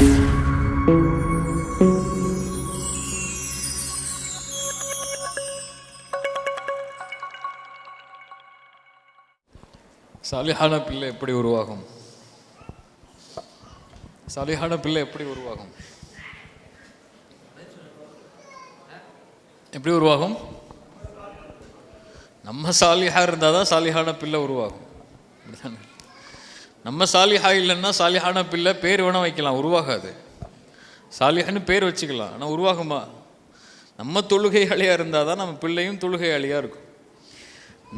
சலிஹான பிள்ளை எப்படி உருவாகும்? சலிஹான பிள்ளை எப்படி உருவாகும்? எப்படி உருவாகும்? நம்ம சாலிஹா இருந்தால் தான் சாலிஹான பிள்ளை உருவாகும். அப்படிதானே? நம்ம சாலிஹா இல்லைன்னா சாலிஹான பிள்ளை பேர் வேணால் வைக்கலாம் உருவாகாது. சாலிஹான்னு பேர் வச்சுக்கலாம் ஆனால் உருவாகுமா? நம்ம தொழுகையாளியாக இருந்தால் தான் நம்ம பிள்ளையும் தொழுகையாளியாக இருக்கும்.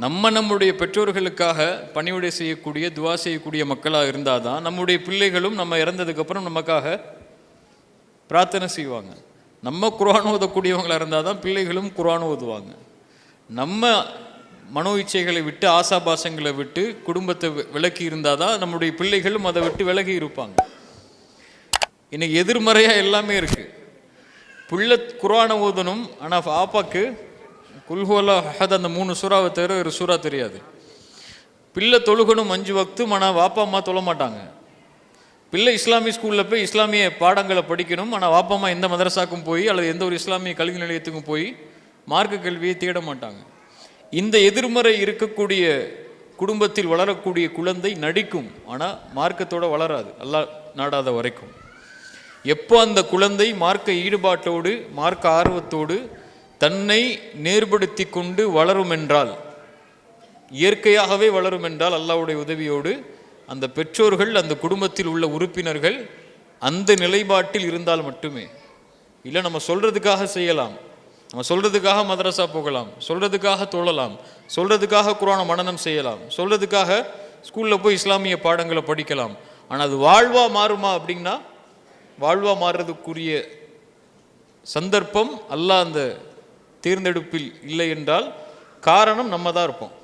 நம்ம நம்முடைய பெற்றோர்களுக்காக பணிவிடை செய்யக்கூடிய துவா செய்யக்கூடிய மக்களாக இருந்தால் தான் நம்முடைய பிள்ளைகளும் நம்ம இறந்ததுக்கப்புறம் நமக்காக பிரார்த்தனை செய்வாங்க. நம்ம குர்ஆன் ஓதக்கூடியவங்களாக இருந்தால் தான் பிள்ளைகளும் குரான் ஓதுவாங்க. நம்ம மனோ இச்சைகளை விட்டு ஆசாபாசங்களை விட்டு குடும்பத்தை விலக்கி இருந்தால் தான் நம்முடைய பிள்ளைகளும் அதை விட்டு விலகி இருப்பாங்க. இன்னைக்கு எதிர்மறையாக எல்லாமே இருக்குது புள்ள குரான ஓதணும் ஆனால் பாப்பாக்கு குல்ஹோலா அஹத் அந்த மூணு சூறாவை தவிர ஒரு சூறா தெரியாது. பிள்ளை தொழுகணும் அஞ்சு வக்தும் ஆனால் வாப்பா அம்மா தொழ மாட்டாங்க. பிள்ளை இஸ்லாமிய ஸ்கூலில் போய் இஸ்லாமிய பாடங்களை படிக்கணும் ஆனால் வாப்பா அம்மா எந்த மதரசாக்கும் போய் அல்லது எந்த ஒரு இஸ்லாமிய கல்வி நிலையத்துக்கும் போய் மார்க்க கல்வியை தேட மாட்டாங்க. இந்த எதிர்மறை இருக்கக்கூடிய குடும்பத்தில் வளரக்கூடிய குழந்தை நடிக்கும். ஆனால் மார்க்கத்தோடு வளராது. அல்லாஹ் நாடாத வரைக்கும். எப்போ அந்த குழந்தை மார்க்க ஈடுபாட்டோடு மார்க்க ஆர்வத்தோடு தன்னை நேர்படுத்தி கொண்டு வளரும் என்றால் இயற்கையாகவே வளரும் என்றால் அல்லாஹ்வுடைய உதவியோடு அந்த பெற்றோர்கள் அந்த குடும்பத்தில் உள்ள உறுப்பினர்கள் அந்த நிலைப்பாட்டில் இருந்தால் மட்டுமே. இல்லை நம்ம சொல்கிறதுக்காக செய்யலாம். நம்ம சொல்கிறதுக்காக மதரசா போகலாம் சொல்கிறதுக்காக தொழலாம் சொல்கிறதுக்காக குரான மனனம் செய்யலாம் சொல்கிறதுக்காக ஸ்கூலில் போய் இஸ்லாமிய பாடங்களை படிக்கலாம். ஆனால் அது வாழ்வா மாறுமா அப்படின்னா வாழ்வா மாறுறதுக்குரிய சந்தர்ப்பம் அல்ல அந்த தேர்ந்தெடுப்பில் இல்லை என்றால் காரணம் நம்ம தான் இருப்போம்.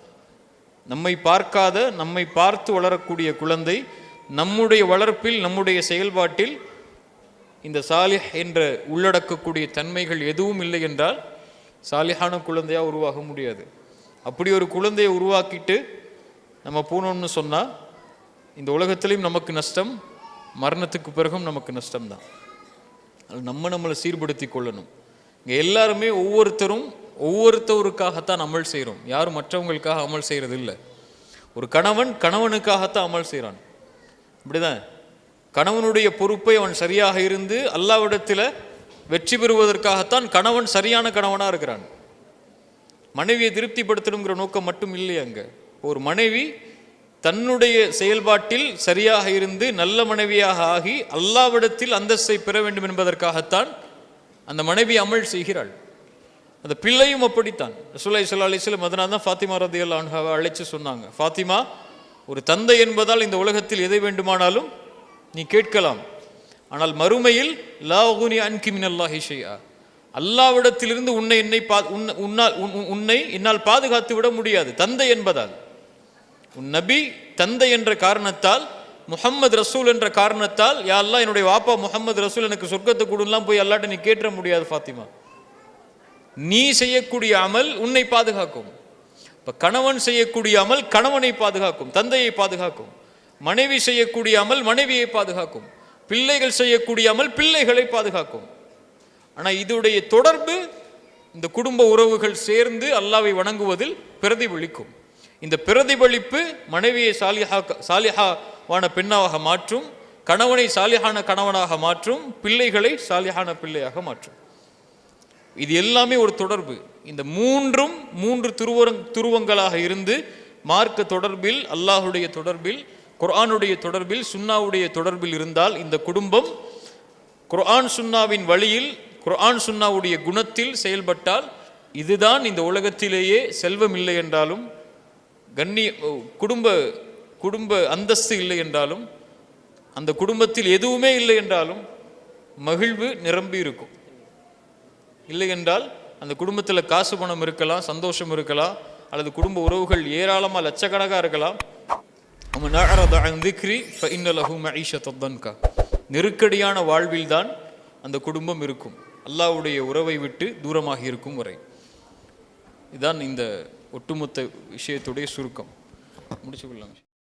நம்மை பார்க்காத நம்மை பார்த்து வளரக்கூடிய குழந்தை நம்முடைய வளர்ப்பில் நம்முடைய செயல்பாட்டில் இந்த சாலிஹ் என்ற உள்ளடக்கக்கூடிய தன்மைகள் எதுவும் இல்லை என்றால் சாலிஹான குழந்தையாக உருவாக முடியாது. அப்படி ஒரு குழந்தையை உருவாக்கிட்டு நம்ம போனோம்னு சொன்னால் இந்த உலகத்திலையும் நமக்கு நஷ்டம் மரணத்துக்கு பிறகும் நமக்கு நஷ்டம்தான். அது நம்ம நம்மளை சீர்படுத்தி கொள்ளணும். இங்கே எல்லாருமே ஒவ்வொருத்தரும் ஒவ்வொருத்தவருக்காகத்தான் அமல் செய்கிறோம் யாரும் மற்றவங்களுக்காக அமல் செய்கிறது இல்லை ஒரு கணவன் கணவனுக்காகத்தான் அமல் செய்கிறான் அப்படிதான்? கணவனுடைய பொறுப்பை அவன் சரியாக இருந்து அல்லாவிடத்தில் வெற்றி பெறுவதற்காகத்தான் கணவன் சரியான கணவனாக இருக்கிறான். மனைவியை திருப்திப்படுத்தணுங்கிற நோக்கம் மட்டும் இல்லை அங்கே. ஒரு மனைவி தன்னுடைய செயல்பாட்டில் சரியாக இருந்து நல்ல மனைவியாக ஆகி அல்லாவிடத்தில் அந்தஸ்தை பெற வேண்டும் என்பதற்காகத்தான் அந்த மனைவி அமல் செய்கிறாள். அந்த பிள்ளையும் அப்படித்தான். ரசூலை சல்லா அலிஸ்லம் அதனால தான் ஃபாத்திமா ரதி அல்லாஹாவை அழைச்சு சொன்னாங்க. ஃபாத்திமா ஒரு தந்தை என்பதால் இந்த உலகத்தில் எதை வேண்டுமானாலும் நீ கேட்கலாம். ஆனால் மறுமையில் லாகுனி அன்கி அல்லாஹி ஷையா அல்லாவிடத்திலிருந்து உன்னை என்னை பா உன்னை உன்னால் உன்னை என்னால் பாதுகாத்து விட முடியாது தந்தை என்பதால். உன் நபி தந்தை என்ற காரணத்தால் முகம்மது ரசூல் என்ற காரணத்தால் யா அல்லாஹ் என்னுடைய வாப்பா முகமது ரசூல் எனக்கு சொர்க்கத்தை கொடுலாம் போய் அல்லாட்ட நீ கேட்ட முடியாது ஃபாத்திமா. நீ செய்யக்கூடிய அமல் உன்னை பாதுகாக்கும். இப்போ கணவன் செய்யக்கூடிய அமல் கணவனை பாதுகாக்கும் தந்தையை பாதுகாக்கும். மனைவி செய்யக்கூடிய அமல் மனைவியை பாதுகாக்கும். பிள்ளைகள் செய்யக்கூடிய அமல் பிள்ளைகளை பாதுகாக்கும். ஆனால் இதோடைய தொடர்பு இந்த குடும்ப உறவுகள் சேர்ந்து அல்லாவை வணங்குவதில் பிரதிபலிக்கும். இந்த பிரதிபலிப்பு மனைவியை சாலிஹா சாலிஹாவான பெண்ணாக மாற்றும் கணவனை சாலிஹான கணவனாக மாற்றும் பிள்ளைகளை சாலிஹான பிள்ளையாக மாற்றும். இது எல்லாமே ஒரு தொடர்பு. இந்த மூன்றும் மூன்று துருவ துருவங்களாக இருந்து மார்க்க தொடர்பில் அல்லாஹுடைய தொடர்பில் குர்ஆனுடைய தொடர்பில் சுன்னாவுடைய தொடர்பில் இருந்தால் இந்த குடும்பம் குர்ஆன் சுன்னாவின் வழியில் குர்ஆன் சுன்னாவுடைய குணத்தில் செயல்பட்டால் இதுதான் இந்த உலகத்திலேயே செல்வம் இல்லை என்றாலும் கண்ணிய குடும்ப குடும்ப அந்தஸ்து இல்லை என்றாலும் அந்த குடும்பத்தில் எதுவுமே இல்லை என்றாலும் மகிழ்வு நிரம்பி இருக்கும். இல்லை என்றால் அந்த குடும்பத்தில் காசு பணம் இருக்கலாம் சந்தோஷம் இருக்கலாம் அல்லது குடும்ப உறவுகள் ஏராளமாக லட்சக்கணக்காக இருக்கலாம் அவன் நஅரத அன் திக்ரி ஃபஇன்ன லஹு மஈஷத்த தன்கா நெருக்கடியான வாழ்வில்தான் அந்த குடும்பம் இருக்கும். அல்லாஹ்வுடைய உறவை விட்டு தூரமாக இருக்கும் வரை. இதுதான் இந்த ஒட்டுமொத்த விஷயத்துடைய சுருக்கம். முடிச்சுக்கொள்ளலாம்